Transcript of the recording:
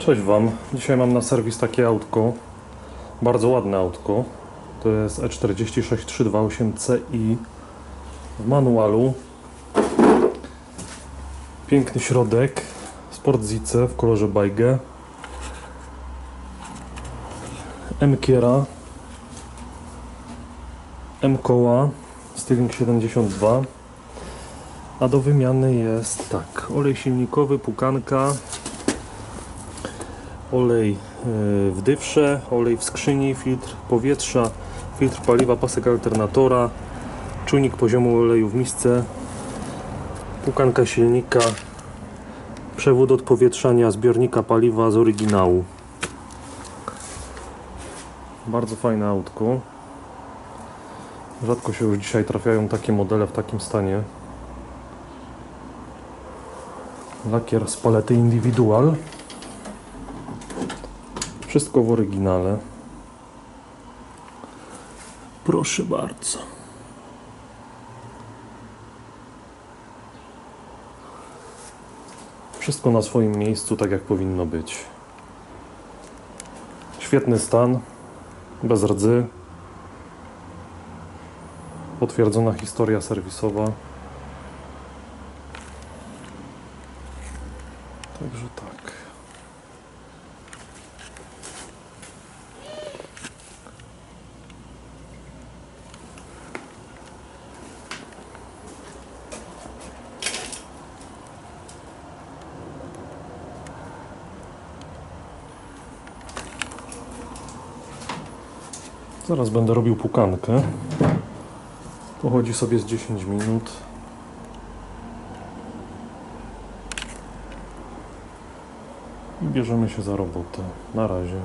Cześć Wam. Dzisiaj mam na serwis takie autko. Bardzo ładne autko. To jest E E46328CI w manualu. Piękny środek. Sport Zice w kolorze bajge. M-Kiera. M-Koła. Styling 72. A do wymiany jest tak. Olej silnikowy, pukanka olej e, w dywsze, olej w skrzyni, filtr powietrza, filtr paliwa, pasek alternatora, czujnik poziomu oleju w misce, pukanka silnika, przewód odpowietrzania zbiornika paliwa z oryginału. Bardzo fajne autko. Rzadko się już dzisiaj trafiają takie modele w takim stanie. Lakier z palety Individual. Wszystko w oryginale. Proszę bardzo. Wszystko na swoim miejscu, tak jak powinno być. Świetny stan, bez rdzy. Potwierdzona historia serwisowa. Także tak. Zaraz będę robił pukankę. Pochodzi sobie z 10 minut. I bierzemy się za robotę. Na razie.